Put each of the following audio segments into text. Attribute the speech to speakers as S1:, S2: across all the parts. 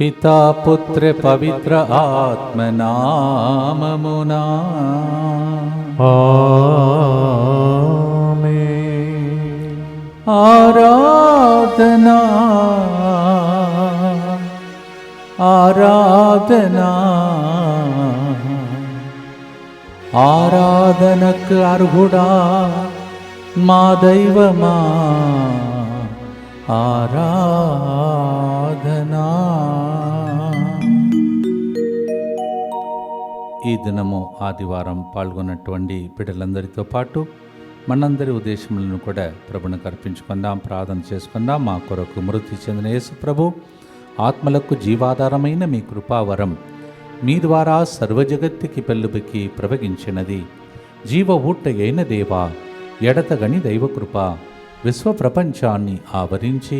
S1: పితా పుత్ర పవిత్ర ఆత్మనామమునా. ఆరాధనా. ఆరాధనా. ఆరాధనకు అర్హుడా మా దైవమా. ఆరాధనా ఈ దినము ఆదివారం పాల్గొన్నటువంటి బిడ్డలందరితో పాటు మనందరి ఉద్దేశములను కూడా ప్రభునికి అర్పించుకుందాం ప్రార్థన చేసుకుందాం. మా కొరకు మృతి చెందిన యేసు ప్రభు ఆత్మలకు జీవాధారమైన మీ కృపావరం మీ ద్వారా సర్వజగత్తుకి పెళ్ళుబికి ప్రవగించినది జీవ ఊట అయిన దేవా ఎడతగని దైవకృప విశ్వ ప్రపంచాన్ని ఆవరించి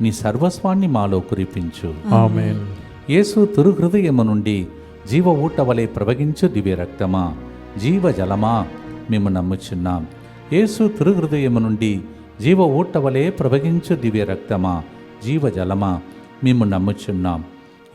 S1: నీ సర్వస్వాన్ని మాలో కురిపించు. యేసు తురు హృదయము నుండి జీవ ఊట వలె ప్రవగించు దివ్య రక్తమా? జీవ జలమా? మేము నమ్ముచున్నాం. యేసు తిరుహృదయము నుండి జీవ ఊట వలె ప్రవగించు దివ్య రక్తమా? జీవ జలమా? మేము నమ్ముచున్నాం.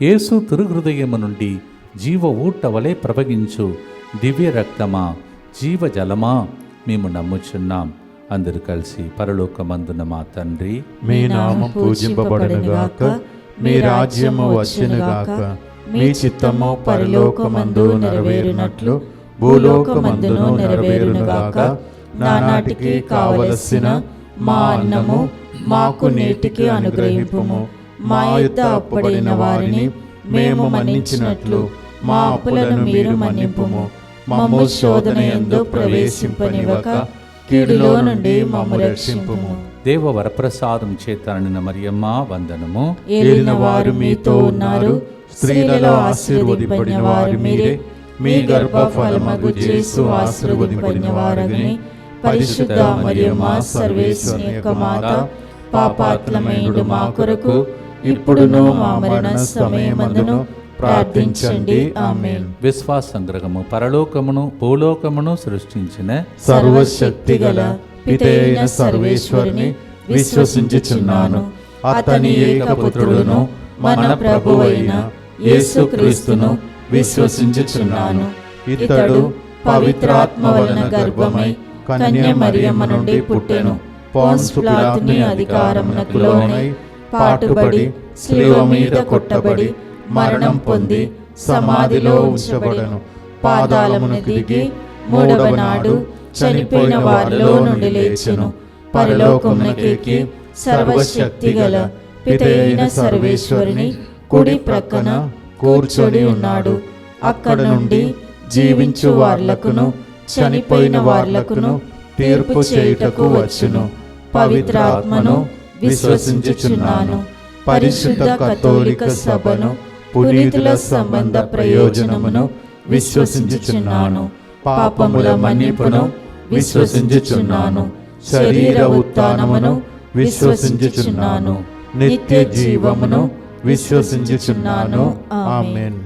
S1: యేసు తిరుహృదయము నుండి జీవ ఊట వలె ప్రవగించు దివ్య రక్తమా? జీవ జలమా? మేము నమ్ముచున్నాం. అందరు కలిసి పరలోకమందున మా తండ్రి.
S2: మీ నామం పూజింపబడనుగాక మీ రాజ్యము వచ్చునుగాక మీ చిత్తము పరలోకమందు నెరవేరునట్లు భూలోకమందును నెరవేరునుగాక నానాటికి కావలసిన మా అన్నము మాకు నేటికి అనుగ్రహింపుము. మా యొద్ద అప్పుడైన వారిని మేము మన్నించినట్లు మా అప్పులను మీరు మన్నింపుము. మమ్ము శోధన ఎందు ప్రవేశింపనివ్వక కీడులో నుండి మమ్ము రక్షింపుము.
S1: దేవ వరప్రసాదం చేతననిన మరియమ్మ వందనము.
S2: ఏలిన వారు మీతో ఉన్నారు. స్త్రీలలో ఆశీర్వదింపడిన వారు మీరే. మీ గర్భఫలమగు జేసు ఆశీర్వదింపడిన వారని పరిశుద్ధ మరియమ్మ సర్వేశ్వని యొక్క మాత పాపాత్మమైనడు మా కొరకు ఇప్పుడును మా మరణ సమయమందును ప్రార్థించండి. ఆమేన్.
S1: విశ్వాస సంగ్రహము పరలోకమును భూలోకమును సృష్టించిన
S2: సర్వశక్తి గల పితైన సర్వేశ్వరుని విశ్వసించుచున్నాను. అతని ఏకపుత్రుడును మన ప్రభువైన యేసుక్రీస్తును విశ్వసించుచున్నాను. ఇతడు పవిత్రాత్మ వలన గర్భమై కన్య మరియమ్మ నుండి పుట్టెను. పాన్స్ పిలాతుని అధికారమునకు లోనై పాటుబడి శిలువ మీద కొట్టబడి మరణం పొంది సమాధిలో ఉంచబడను. పాదాలమును దిగి మూడవ నాడు చనిపోయిన వారిలో నుండి లేచెను. పరలోకమునకెక్కి సర్వశక్తి గల పితైన సర్వేశ్వరుని కుడి ప్రక్కన కూర్చొని ఉన్నాడు. అక్కడ నుండి జీవించు వార్లకును చనిపోయిన వార్లకును తీర్పు చేయుటకు వచ్చును. పవిత్రాత్మను విశ్వసించుచున్నాను. పరిశుద్ధ కథోలిక సభను పునీతుల సంబంధ ప్రయోజనమును విశ్వసించుచున్నాను. పాపముల మన్నిపును విశ్వసించుచున్నాను. శరీర ఉత్థానమును విశ్వసించుచున్నాను. నిత్య జీవమును విశ్వసించుచున్నాను. ఆమేన్.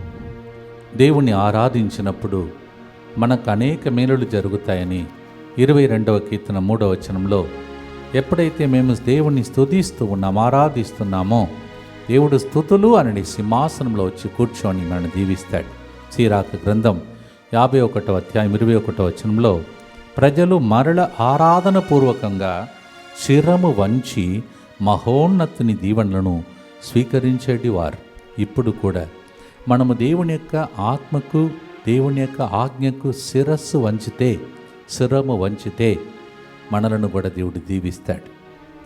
S1: దేవుణ్ణి ఆరాధించినప్పుడు మనకు అనేక మేలులు జరుగుతాయని ఇరవై రెండవ కీర్తన మూడవ వచనంలో ఎప్పుడైతే మేము దేవుణ్ణి స్తుతిస్తూ ఉన్నాం ఆరాధిస్తున్నామో దేవుడు స్థుతులు అని సింహాసనంలో వచ్చి కూర్చొని మనల్ని దీవిస్తాడు. సీరాక గ్రంథం యాభై ఒకటో అధ్యాయం ఇరవై ఒకటో వచనంలో ప్రజలు మరల ఆరాధన పూర్వకంగా శిరము వంచి మహోన్నతుని దీవెనలను స్వీకరించేటి వారు ఇప్పుడు కూడా మనము దేవుని యొక్క ఆత్మకు దేవుని యొక్క ఆజ్ఞకు శిరస్సు వంచితే శిరము వంచితే మనలను కూడా దేవుడు దీవిస్తాడు.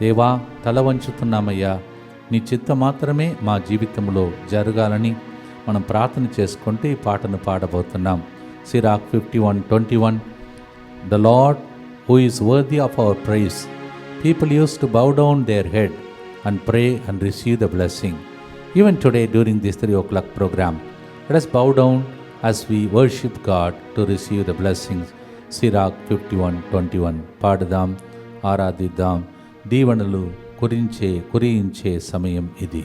S1: దేవా తల వంచుతున్నామయ్యా. నీ చిత్త మాత్రమే మా జీవితంలో జరగాలని మనం ప్రార్థన చేసుకుంటూ ఈ పాటను పాడబోతున్నాం. Sirach fifty one twenty one. The Lord who is worthy of our praise people use to bow down their head. And pray and receive the blessing even today during this three o'clock programme let us bow down us we worship God to receive the blessings. Sirach fifty one twenty one పాడుదాం ఆరాధిద్దాం దీవెనలు కురించే కురించే సమయం ఇది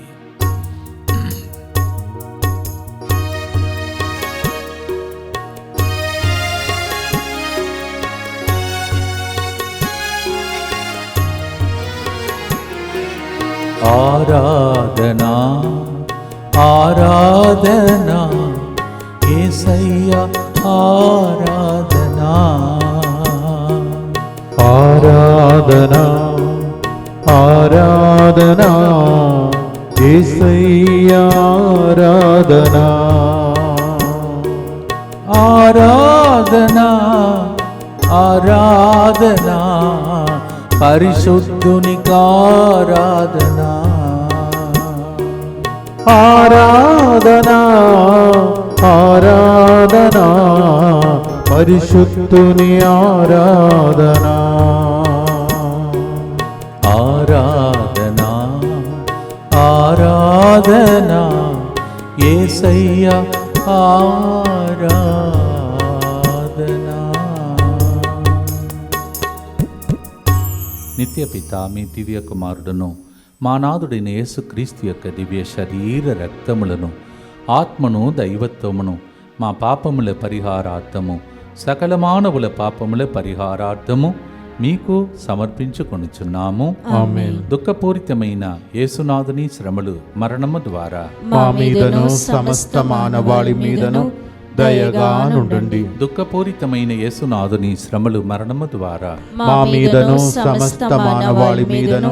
S1: ఆరాధనా ఆరాధన ఏసయ్య ఆరాధన.
S2: ఆరాధన ఆరాధన ఏసయ్యారాధన
S1: ఆరాధన. ఆరాధన పరిశుద్ధునికి ఆరాధనా
S2: ఆరాధనా ఆరాధన పరిశుద్ధుని ఆరాధనా.
S1: ఆరాధనా ఆరాధన ఏసయ్య ఆరాధన. నిత్యపిత మీ దివ్య కుమారుడును మా నాథుడైన యేసుక్రీస్తు యొక్క దివ్య శరీర రక్తములను ఆత్మను దైవత్వమును మా పాపముల పరిహారార్థము సకల మానవుల పాపముల పరిహారార్థము మీకు సమర్పించుకొనుచున్నాము. దుఃఖపూరితమైన యేసునాథుని శ్రమలు మరణము ద్వారా
S2: మా మీదను సమస్త మానవాళి మీదను దయగా నుండండి
S1: దుఃఖపూరితమైన యేసునాథుని శ్రమలు మరణము ద్వారా
S2: మా మీదను సమస్త మానవాళి మీదను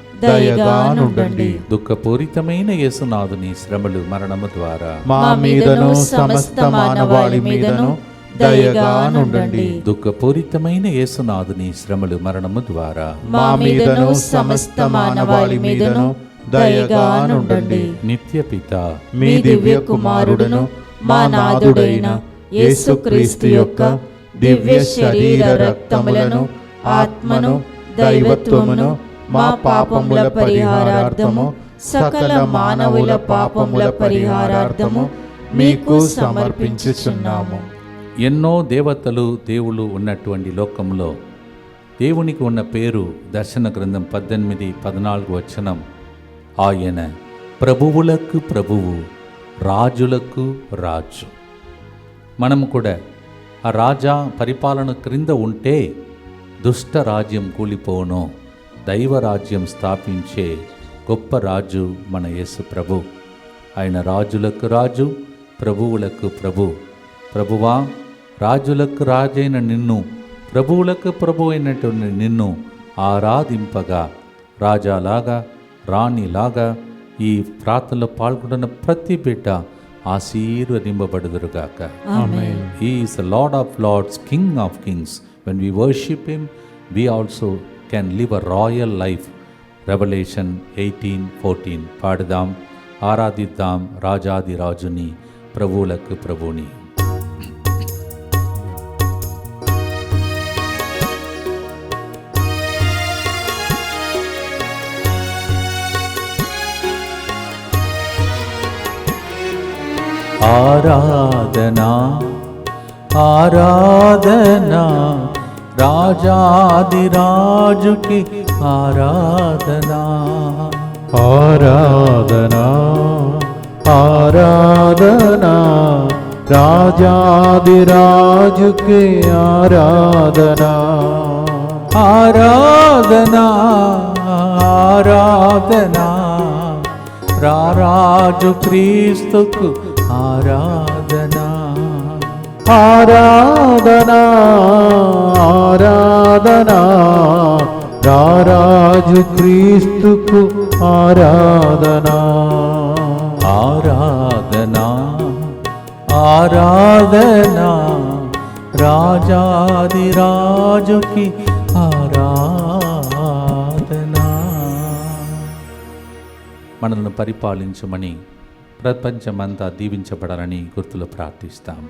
S2: దయగా నుండండి
S1: దుఃఖపూరితమైన యేసునాథుని శ్రమలు మరణము ద్వారా
S2: మా మీదను సమస్త మానవాళి మీదను దయగా నుండండి
S1: దుఃఖపూరితమైన యేసునాథుని శ్రమలు మరణము ద్వారా
S2: మా మీదను సమస్త మానవాళి మీదను దయగా నుండండి
S1: నిత్యపిత
S2: మీ దివ్య కుమారుడును మా నాథుడైన యేసుక్రీస్తు యొక్క దివ్య శరీర రక్తములను ఆత్మను దైవత్వమును మా పాపముల పరిహారార్థము సకల మానవుల పాపముల పరిహారార్థము మీకు సమర్పించుచున్నాము.
S1: ఎన్నో దేవతలు దేవుళ్ళు ఉన్నటువంటి లోకంలో దేవునికి ఉన్న పేరు దర్శన గ్రంథం పద్దెనిమిది పద్నాలుగు వచనం. ఆయన ప్రభువులకు ప్రభువు రాజులకు రాజు. మనం కూడా ఆ రాజా పరిపాలన క్రింద ఉంటే దుష్ట రాజ్యం కూలిపోను. దైవరాజ్యం స్థాపించే గొప్ప రాజు మన యేసు ప్రభు. ఆయన రాజులకు రాజు ప్రభువులకు ప్రభు. ప్రభువా రాజులకు రాజైన నిన్ను ప్రభువులకు ప్రభు అయినటువంటి నిన్ను ఆరాధింపగా రాజాలాగా రాణిలాగా ఈ ప్రార్థనలో పాల్గొంటున్న ప్రతి బిడ్డ ఆశీర్వదింపబడుదురుగాక.
S2: ఆమేన్.
S1: He is the Lord of Lords, King of Kings. When we worship can live a royal life Revelation eighteen fourteen பாடுதாம். ஆராதித்தாம் ராஜாதி ராஜுனி. பிரபுலக்கு பிரபுனி. ஆராதனா. ஆராதனா. ప్రభుని ఆరాధనా ఆరాధనా రాజాదిరాజుకి ఆరాధనా
S2: ఆరాధనా ఆరాధనా రాజాదిరాజుకే ఆరాధనా
S1: ఆరాధనా ఆరాధనా రారాజు క్రీస్తుకు ఆరాధనా
S2: ఆరాధనా రారాజు క్రీస్తుకు ఆరాధనా.
S1: ఆరాధనా ఆరాధనా రాజాదిరాజుకి ఆరాధనా. మనల్ని పరిపాలించమని ప్రపంచమంతా దీవించబడాలని గుర్తులు ప్రార్థిస్తాం.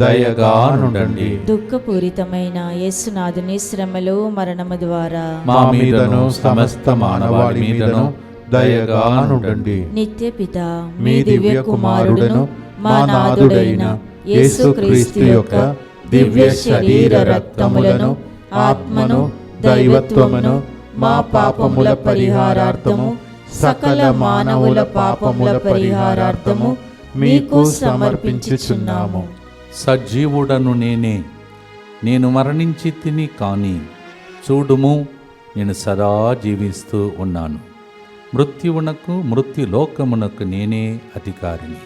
S3: దయగా నుండండి
S2: దుఃఖపూరితమైన యేసునాథుని శ్రమలు మరణము ద్వారా
S3: మా మీదను సమస్త మానవాళి మీదను దయగా నుండండి
S2: నిత్య పిత
S3: మీ దివ్య కుమారుడను మా నాథుడైన యేసుక్రీస్తు యొక్క దివ్య శరీర రక్తములను ఆత్మను దైవత్వమును మా పాపముల పరిహారార్థము సకల మానవుల పాపముల పరిహారార్థము మీకు సమర్పించుచున్నాము.
S1: సజీవుడను నేనే. నేను మరణించి తిని కానీ చూడుము నేను సదా జీవిస్తూ ఉన్నాను. మృత్యువునకు మృత్యులోకమునకు నేనే అధికారిని.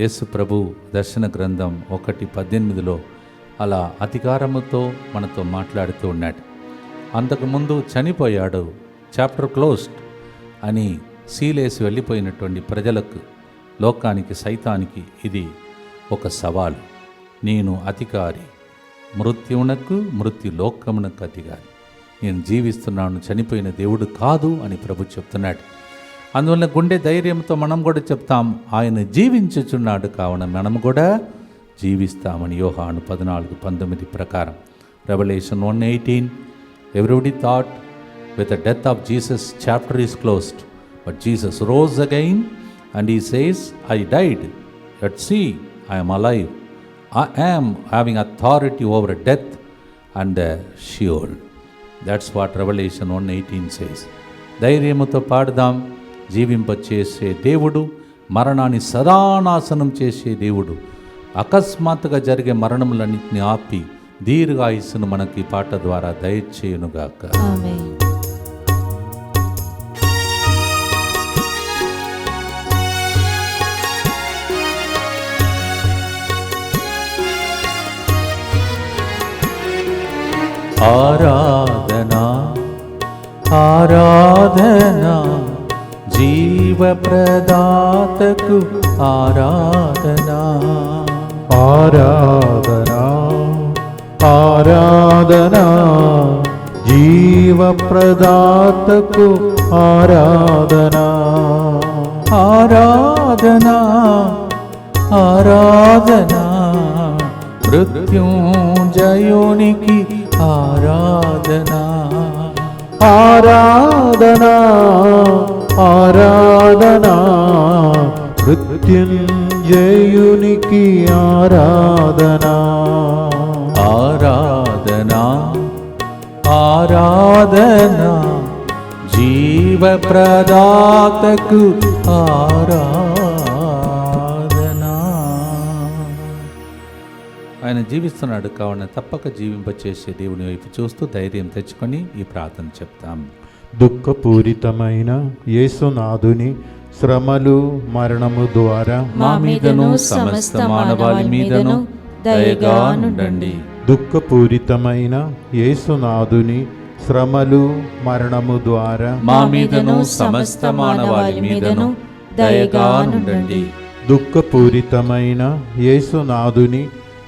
S1: యేసు ప్రభు దర్శన గ్రంథం ఒకటి పద్దెనిమిదిలో అలా అధికారముతో మనతో మాట్లాడుతూ ఉన్నాడు. అంతకుముందు చనిపోయాడు చాప్టర్ క్లోజ్డ్ అని సీలేసి వెళ్ళిపోయినటువంటి ప్రజలకు లోకానికి సైతానికి ఇది ఒక సవాలు. నేను అధికారి. మృత్యువునకు మృత్యు లోకమునకు అధికారి నేను జీవిస్తున్నాను చనిపోయిన దేవుడు కాదు అని ప్రభు చెప్తున్నాడు. అందువల్ల గుండె ధైర్యంతో మనం కూడా చెప్తాం ఆయన జీవించుచున్నాడు కావున మనం కూడా జీవిస్తామని యోహాను పద్నాలుగు పంతొమ్మిది ప్రకారం. Revolution one eighteen everybody thought with the death of Jesus chapter is closed but Jesus rose again and he says I died and see I'm alive I am having authority over death and Sheol that's what revolution one eighteen says ధైర్యముతో పాడుదాం. జీవింపచేసే దేవుడు మరణాన్ని సదానాశనం చేసే దేవుడు. అకస్మాత్తుగా జరిగే మరణములన్నింటినీ ఆపి దీర్ఘాయుస్సును మనకి ఈ పాట ద్వారా దయచేయునుగాక.
S2: ఆమె
S1: ఆరాధనా ఆరాధనా జీవప్రదాతకు ఆరాధనా
S3: ఆరాధనా ఆరాధనా జీవప్రదాతకు ఆరాధనా
S1: ఆరాధనా ఆరాధనా మృత్యుంజయునికి ఆరాధనా.
S3: ఆరాధనా ఆరాధనా. మృత్యుంజయునికి ఆరాధనా.
S1: ఆరాధనా ఆరాధనా. జీవప్రదాతకు ఆరాధనా ఆయన జీవిస్తున్నాడు కావున తప్పక జీవింపచేసే దేవుని వైపు చూస్తూ ధైర్యం తెచ్చుకొని ఈ ప్రార్థన చెప్తాం.
S3: దుఃఖపూరితమైన యేసునాథుని శ్రమలు మరణము ద్వారా
S1: మా మీదను సమస్త మానవాళి మీదను దయగా నుండండి.
S3: దుఃఖపూరితమైన యేసునాథుని శ్రమలు మరణము ద్వారా
S1: మా మీదను సమస్త మానవాళి మీదను దయగా నుండండి.
S3: దుఃఖపూరితమైన యేసునాథుని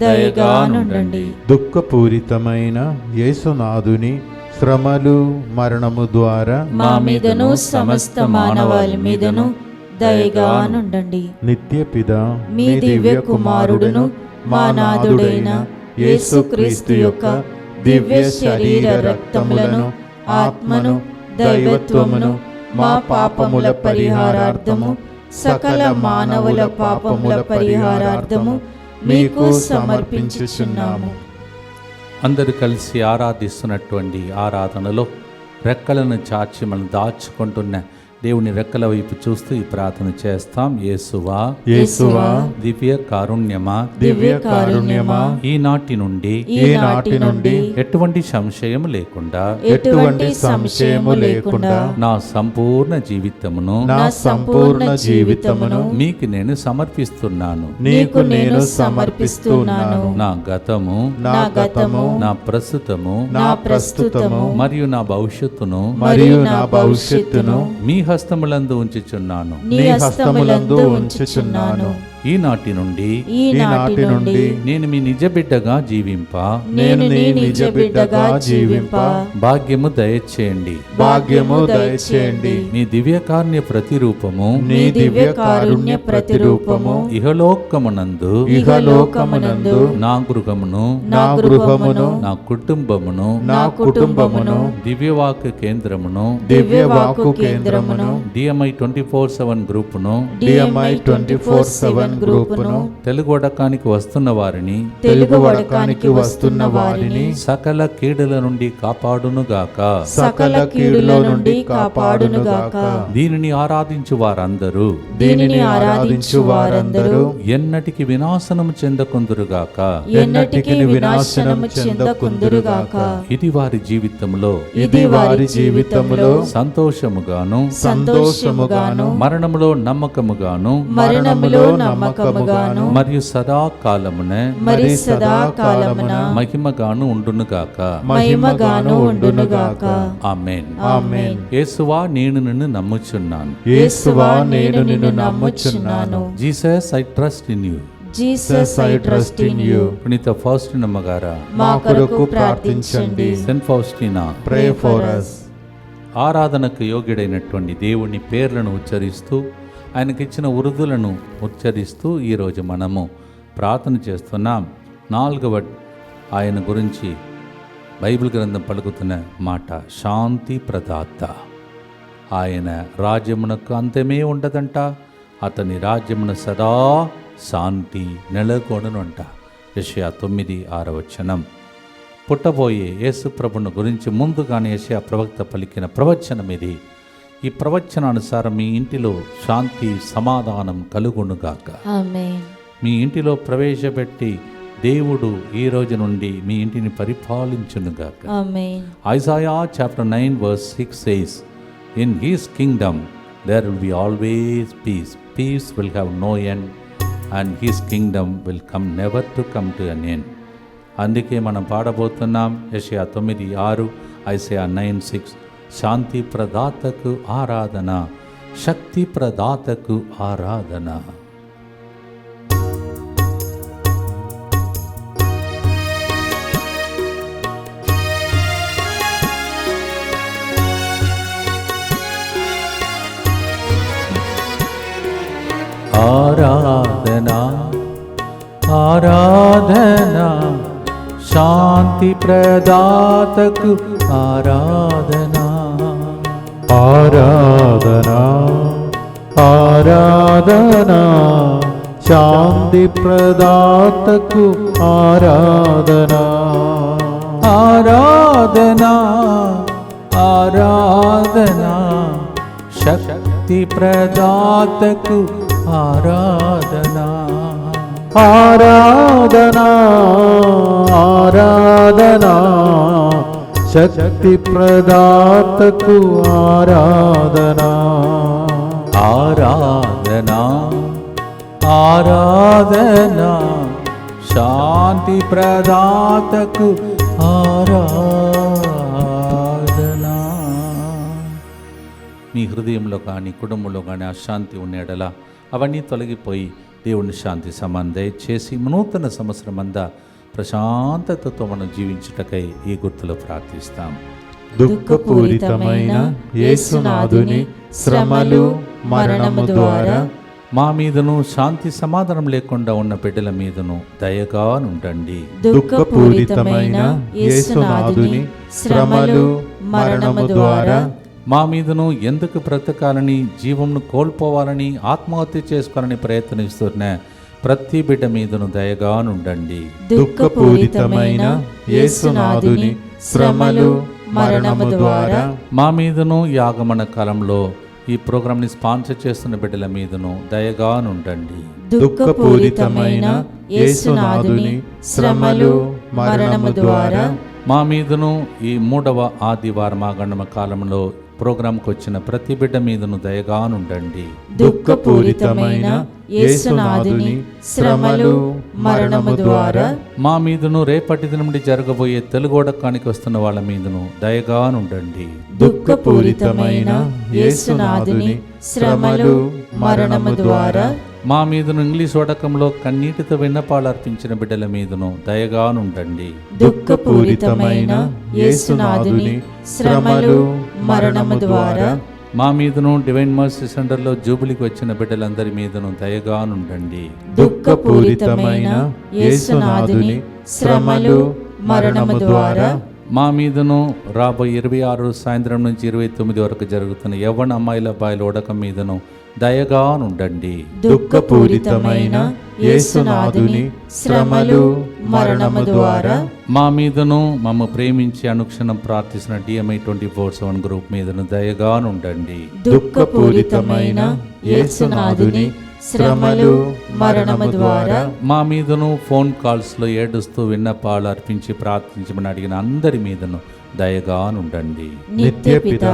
S2: దయగానుండండి.
S3: దుఃఖపూరితమైన యేసునాథుని శ్రమలు మరణము ద్వారా
S2: మా మీదను సమస్త మానవాళి మీదను దయగానుండండి.
S3: నిత్యపిద
S2: మీ దివ్య కుమారుడును మా నాథుడైన యేసుక్రీస్తు యొక్క దివ్య శరీర రక్తములను ఆత్మను దైవత్వమును మా పాపముల పరిహారార్థము సకల మానవుల పాపముల పరిహారార్థము మీకు సమర్పించుచున్నాము.
S1: అందరు కలిసి ఆరాధిస్తున్నటువంటి ఆరాధనలో రెక్కలను చాచి మనం దాచుకుంటున్న దేవుని రెక్కల వైపు చూస్తూ ఈ ప్రార్థన చేస్తాం. యేసువా
S3: యేసువా
S1: దివ్య కారుణ్యమా
S2: దివ్య కారుణ్యమా
S1: ఈనాటి నుండి
S2: ఈనాటి నుండి
S1: ఎటువంటి సంశయం లేకుండా
S2: ఎటువంటి సంశయము లేకుండా
S1: నా సంపూర్ణ జీవితమును
S3: నా సంపూర్ణ జీవితమును
S1: మీకు నేను సమర్పిస్తున్నాను.
S2: నీకు నేను సమర్పిస్తున్నాను.
S1: నా గతము
S3: నా గతము
S1: నా ప్రస్తుతము
S2: నా ప్రస్తుతము
S1: మరియు నా భవిష్యత్తును
S3: మరియు నా భవిష్యత్తును
S1: మీ హస్తములందు ఉంచుచున్నాను.
S2: నీ హస్తములందు ఉంచుచున్నాను.
S1: ఈనాటి నుండి
S2: ఈనాటి నుండి
S1: నేను మీ నిజ బిడ్డగా జీవింప.
S2: నేను నీ నిజ బిడ్డగా జీవింప.
S1: భాగ్యము దయచేయండి.
S3: భాగ్యము దయచేయండి.
S1: మీ దివ్యకార్య ప్రతిరూపము.
S3: నీ దివ్య కారుణ్య ప్రతిరూపము.
S1: ఇహలోకమునందు
S2: ఇహలోకమునందు
S1: నా గృహమును
S3: నా గృహమును
S1: నా కుటుంబమును
S3: నా కుటుంబమును
S1: దివ్యవాక్ కేంద్రమును
S3: దివ్యవాకు కేంద్రమును
S1: డిఎంఐ ట్వంటీ ఫోర్ సెవెన్ గ్రూపును
S3: డిఎంఐ ట్వంటీ ఫోర్ సెవెన్ గ్రూపును
S1: తెలుగు వడకానికి వస్తున్న వారిని
S2: తెలుగు వడకానికి వస్తున్న వారిని
S1: సకల కీడుల నుండి కాపాడునుగాక
S2: సకల కీడుల నుండి కాపాడునుగాక
S1: దీనిని ఆరాధించు వారందరూ.
S2: దీనిని ఆరాధించు వారందరూ
S1: ఎన్నటికి వినాశనము చెందకుందురుగాక
S2: ఎన్నటికీ వినాశనము చెందకుందురుగాక
S1: ఇది వారి జీవితంలో
S2: ఇది వారి జీవితంలో
S1: సంతోషముగాను
S2: సంతోషముగాను
S1: మరణములో నమ్మకముగాను
S2: మరణములో నమ్మకముగాను
S1: మరియు సదాకాలమున
S2: మరి సదాకాలమున
S1: మహిమగాను ఉండునుగాక.
S2: మహిమగాను ఉండునుగాక.
S1: ఆమెన్.
S3: ఆమేన్.
S1: యేసువా నేను నిన్ను నమ్ముచున్నాను.
S3: యేసువా నేను నిన్ను నమ్ముచున్నాను.
S1: Jesus I trust in you.
S2: Jesus I trust in you.
S1: పునీత ఫౌస్టిన్ అమ్మగారా
S2: మా కొరకు ప్రార్థించండి.
S1: Saint Faustina.
S3: Pray for us
S1: ఆరాధనకు యోగ్యుడైనటువంటి దేవుని పేర్లను ఉచ్చరిస్తూ ఆయనకిచ్చిన ఉరుదులను ఉచ్చరిస్తూ ఈరోజు మనము ప్రార్థన చేస్తున్నాం. నాలుగవ ఆయన గురించి బైబిల్ గ్రంథం పలుకుతున్న మాట శాంతి ప్రదాత. ఆయన రాజ్యమునకు అంతమే ఉండదంట. అతని రాజ్యమున సదా శాంతి నెలకొననుంట. యషయా తొమ్మిది ఆరవచనం పుట్టబోయే యేసుప్రభును గురించి ముందుగానే యషయా ప్రవక్త పలికిన ప్రవచనం ఇది ఈ ప్రవచనానుసారం మీ ఇంటిలో శాంతి సమాధానం కలుగునుగాక. మీ ఇంటిలో ప్రవేశపెట్టి దేవుడు ఈ రోజు నుండి మీ ఇంటిని పరిపాలించునుగాక. Isaiah chapter nine verse six says in his kingdom there will be always peace. Peace will have no end and his kingdom will come never to come to an end. అందుకే మనం పాడబోతున్నాం యషయా తొమ్మిది ఆరు ఐసయా నైన్ సిక్స్. ಶಾಂತಿ ಪ್ರದಾತಕ್ಕೂ ಆರಾಧನಾ ಶಕ್ತಿ ಪ್ರದಾತಕ್ಕೂ ಆರಾಧನಾ. ಆರಾಧನಾ ಆರಾಧನಾ ಶಾಂತಿ ಪ್ರದಾತಕ್ಕೂ ಆರಾಧನಾ.
S3: ఆరాధనా ఆరాధనా శాంతి ప్రదాతకు ఆరాధనా
S1: ఆరాధనా ఆరాధనా శక్తి ప్రదాతకు ఆరాధనా
S3: ఆరాధనా ఆరాధనా శక్తి ప్రదాతకు ఆరాధనా.
S1: ఆరాధనా ఆరాధనా శాంతి ప్రదాతకు ఆరాధనా. మీ హృదయంలో కానీ కుటుంబంలో కానీ అశాంతి ఉండేడలా అవన్నీ తొలగిపోయి దేవుని శాంతి సమాన్ దయచేసి నూతన సంవత్సరం అంతా ప్రశాంతతతో మనం జీవించుటకై ఈ గుర్తులో ప్రార్థిస్తాం.
S3: దుఃఖపూరితమైన యేసునాథుని శ్రమలు మరణము ద్వారా
S1: మా మీదను శాంతి సమాధానం లేకుండా ఉన్న బిడ్డల మీదను దయగా ఉండండి
S3: దుఃఖపూరితమైన యేసునాథుని శ్రమలు మరణము ద్వారా
S1: మా మీదను ఎందుకు బ్రతకాలని జీవంను కోల్పోవాలని ఆత్మహత్య చేసుకోవాలని ప్రయత్నిస్తున్న ప్రతి బిడ్డ మీదను దయగా ఉండండి
S3: దుఃఖపూరితమైన యేసునాథుని శ్రమలు మరణము ద్వారా
S1: మా మీదను ఈ ఆగమన కాలంలో ఈ ప్రోగ్రాంని స్పాన్సర్ చేస్తున్న బిడ్డల మీదను దయగా ఉండండి
S3: దుఃఖపూరితమైన యేసునాథుని శ్రమలు మరణము ద్వారా
S1: మా మీదను ఈ మూడవ ఆదివారం ఆగమన కాలంలో ప్రోగ్రాంకి వచ్చిన ప్రతి బిడ్డ మీదను దయగా ఉండండి
S3: దుఃఖపూరితమైన యేసునాథుని శ్రమలు మరణము ద్వారా
S1: మా మీదను రేపటి దినం నుండి జరగబోయే తెలుగోడకానికి వస్తున్న వాళ్ళ మీదను దయగా ఉండండి
S3: దుఃఖపూరితమైన యేసునాథుని శ్రమలు మరణము ద్వారా
S1: మా మీదను ఇంగ్లీష్ వడకంలో కన్నీటితో విన్నపాలు అర్పించిన బిడ్డల మీదను దయగా ఉండండి
S3: దుఃఖపూరితమైన యేసునాథుని శ్రమలు మరణము ద్వారా
S1: మా మీదను డివైన్ మర్సీ సెంటర్లో జూబిలికి వచ్చిన బిడ్డలందరి మీదను దయగా ఉండండి
S3: దుఃఖపూరితమైన యేసునాథుని శ్రమలు మరణము ద్వారా
S1: మా మీదను రాబోయే ఇరవై ఆరు సాయంత్రం నుంచి ఇరవై తొమ్మిది వరకు జరుగుతున్న యవ్వన అమ్మాయిల అబ్బాయిల ఉడకం మీదను దయగా ఉండండి
S3: దుఃఖపూరితమైన యేసునాథుని శ్రమలు మరణము ద్వారా
S1: మా మీదను మమ్మ ప్రేమించి అనుక్షణం ప్రార్థిస్తున్న DMI twenty four seven group మీదను దయగా ఉండండి
S3: దుఃఖపూరితమైన యేసునాథుని శ్రమలు మరణము ద్వారా
S1: మా మీదను ఫోన్ కాల్స్లో ఏడుస్తూ విన్నపాలు అర్పించి ప్రార్థించమని అడిగిన అందరి మీదను దయగా ఉండండి
S3: నిత్యపిత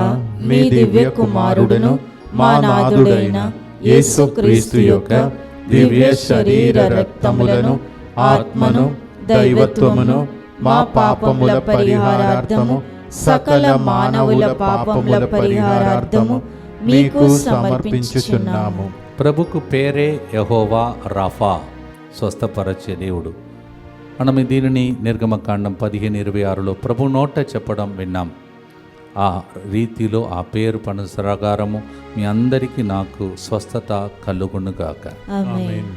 S3: మీ దివ్య కుమారుడును మా నాథుడైన యేసుక్రీస్తు యొక్క దివ్య శరీర రక్తములను ఆత్మను దైవత్వమును మా పాపముల పరిహారార్థము సకల మానవుల పాపముల పరిహారార్థము మీకు సమర్పించుచున్నాము.
S1: ప్రభుకు పేరే యహోవా రఫా స్వస్థపరచే దేవుడు. మనం దీనిని నిర్గమకాండం పదిహేను ఇరవై ఆరులో ప్రభు నోట చెప్పడం విన్నాం. ఆ రీతిలో ఆ పేరు పనుసరగారము మీ అందరికీ నాకు స్వస్థత కలుగునుగాక.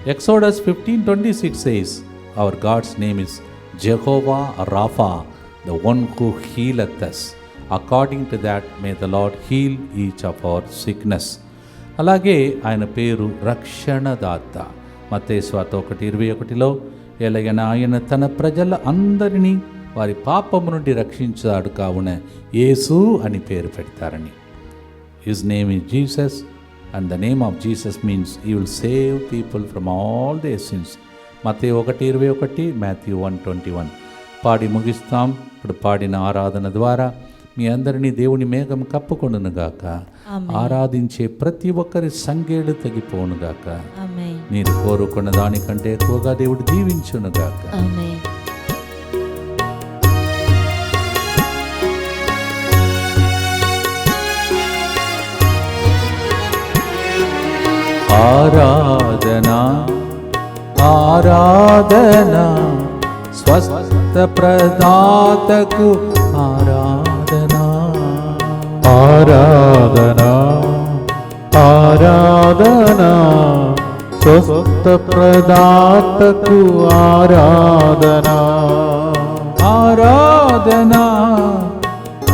S1: Exodus fifteen twenty six says our God's name is Jehovah Rapha the one who heal us according to that may the Lord heal each of our sickness అలాగే ఆయన పేరు రక్షణదాత. మతేశ్వాత ఒకటి ఇరవై ఒకటిలో ఎలాగైనా ఆయన తన ప్రజల అందరినీ వారి పాపము నుండి రక్షించాడు కావున యేసు అని పేరు పెడతారని. His name is Jesus and the name of Jesus means you will save people from all they sins మతే ఒకటి ఇరవై ఒకటి మాథ్యూ వన్ ట్వంటీ వన్ పాడి ముగిస్తాం. ఇప్పుడు పాడిన ఆరాధన ద్వారా మీ అందరినీ దేవుని మేఘం కప్పుకొనుగాక ఆరాధించే ప్రతి ఒక్కరి సంగేడు తగ్గిపోనుగాక మీరు కోరుకున్న దానికంటే ఎక్కువగా దేవుడు దీవించునుగాక
S2: ఆమేన్
S1: ఆరాధనా ఆరాధనా స్వస్థ ప్రదాతకు ఆరాధనా
S3: ఆరాధనా ఆరాధనా స్వస్థ ప్రదాతకు ఆరాధనా
S1: ఆరాధనా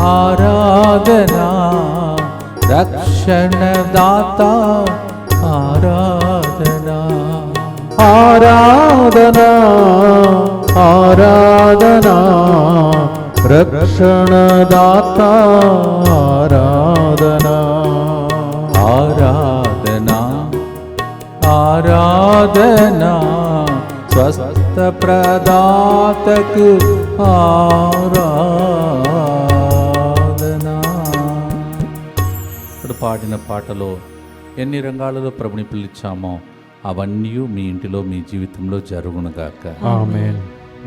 S1: ఆరాధనా ఆరాధనా
S3: ఆరాధనా రక్షణదాత ఆరాధనా.
S1: ఆరాధనా ఆరాధనా స్వస్థ ప్రదాతకు ఆరాధనా. ఇక్కడ పాడిన పాటలో ఎన్ని రంగాలలో ప్రభుని పిలిచామో అవన్నీ మీ ఇంటిలో మీ జీవితంలో జరుగునుగాక.
S3: ఆమేన్.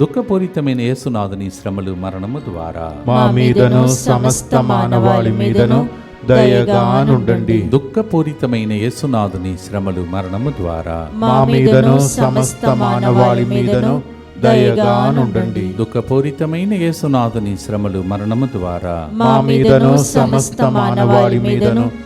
S1: దుఃఖపూరితమైన యేసునాథుని శ్రమలు మరణము ద్వారా.
S3: మా మీదను సమస్త మానవాళి మీదను దయగా నుండండి
S1: దుఃఖపూరితమైన యేసునాథుని శ్రమలు మరణము ద్వారా.
S3: మా మీదను సమస్త మానవాళి మీదను దయగా నుండండి
S1: దుఃఖపూరితమైన యేసునాథుని శ్రమలు మరణము ద్వారా.
S3: మా మీదను సమస్త మానవాళి మీదను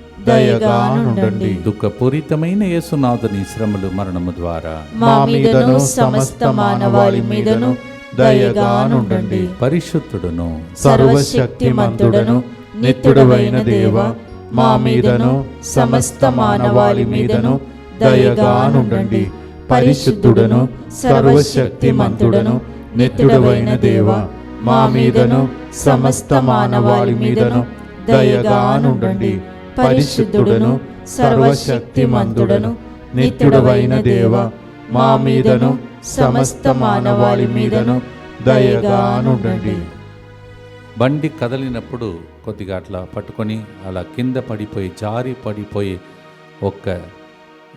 S3: దయగా నుండండి
S1: దుఃఖపూరితమైన యేసునాథుని శ్రమలు మరణము ద్వారా
S3: మా మీదను సమస్త మానవాళి మీదను దయగా నుండండి
S1: పరిశుద్ధుడును
S3: సర్వశక్తిమంతుడను నిత్యుడవైన దేవ మా మీదను సమస్త మానవాళి మీదను దయగా నుండండి పరిశుద్ధుడను సర్వశక్తిమంతుడను నిత్యుడవైన దేవ మా మీదను సమస్త మానవాళి మీదను దయగా నుండండి పరిశుద్ధుడను సర్వశక్తిమంతుడను నిత్యుడవైన దేవ మా మీదను సమస్త మానవాళి మీదను దయగాను
S1: బండి కదలినప్పుడు కొద్దిగా అట్లా పట్టుకొని అలా కింద పడిపోయి జారి పడిపోయి ఒక్క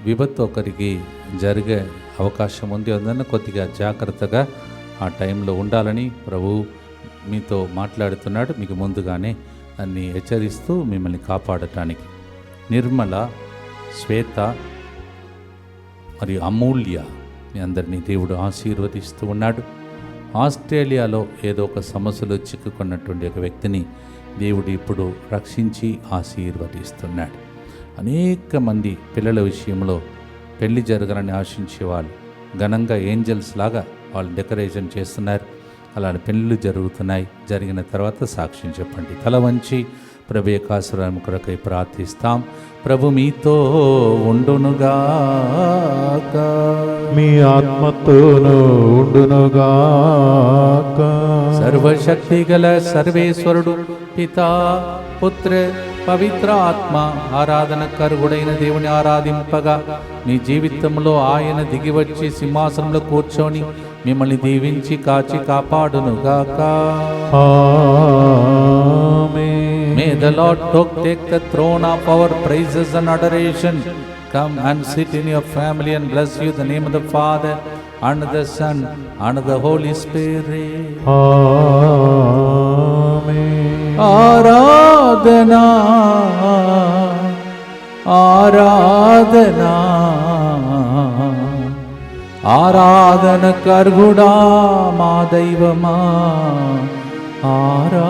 S1: విపత్తు ఒకరికి జరిగే అవకాశం ఉంది. అందువలన కొద్దిగా జాగ్రత్తగా ఆ టైంలో ఉండాలని ప్రభు మీతో మాట్లాడుతున్నాడు. మీకు ముందుగానే అన్ని హెచ్చరిస్తూ మిమ్మల్ని కాపాడటానికి. నిర్మల శ్వేత మరియు అమూల్య మీ అందరినీ దేవుడు ఆశీర్వదిస్తూ ఉన్నాడు. ఆస్ట్రేలియాలో ఏదో ఒక సమస్యలో చిక్కుకున్నటువంటి ఒక వ్యక్తిని దేవుడు ఇప్పుడు రక్షించి ఆశీర్వదిస్తున్నాడు. అనేక మంది పిల్లల విషయంలో పెళ్ళి జరగాలని ఆశించే వాళ్ళు ఘనంగా ఏంజల్స్ లాగా వాళ్ళు డెకరేషన్ చేస్తున్నారు. అలాంటి పెళ్ళిళ్ళు జరుగుతున్నాయి. జరిగిన తర్వాత సాక్ష్యం చెప్పండి. తల వంచి ప్రభు కొరకై ప్రార్థిస్తాం. ప్రభు మీతో ఉండునుగాక
S3: మీ ఆత్మతోను ఉండునుగాక
S1: సర్వశక్తి గల సర్వేశ్వరుడు పితా పుత్ర పవిత్ర ఆత్మ ఆరాధన కరుగుడైన దేవుని ఆరాధింపగా మీ జీవితంలో ఆయన దిగివచ్చి సింహాసనంలో కూర్చొని మిమ్మల్ని దీవించి కాచి కాపాడునుగాక the Lord talk, take the throne of our praises and adoration. Come and sit in your family and bless you the name of the Father and the Son and the Holy Spirit.
S3: ఆమేన్.
S1: ఆరాధనా ఆరాధనా ఆరాధన కర్గుడా మా దైవమా ఆరా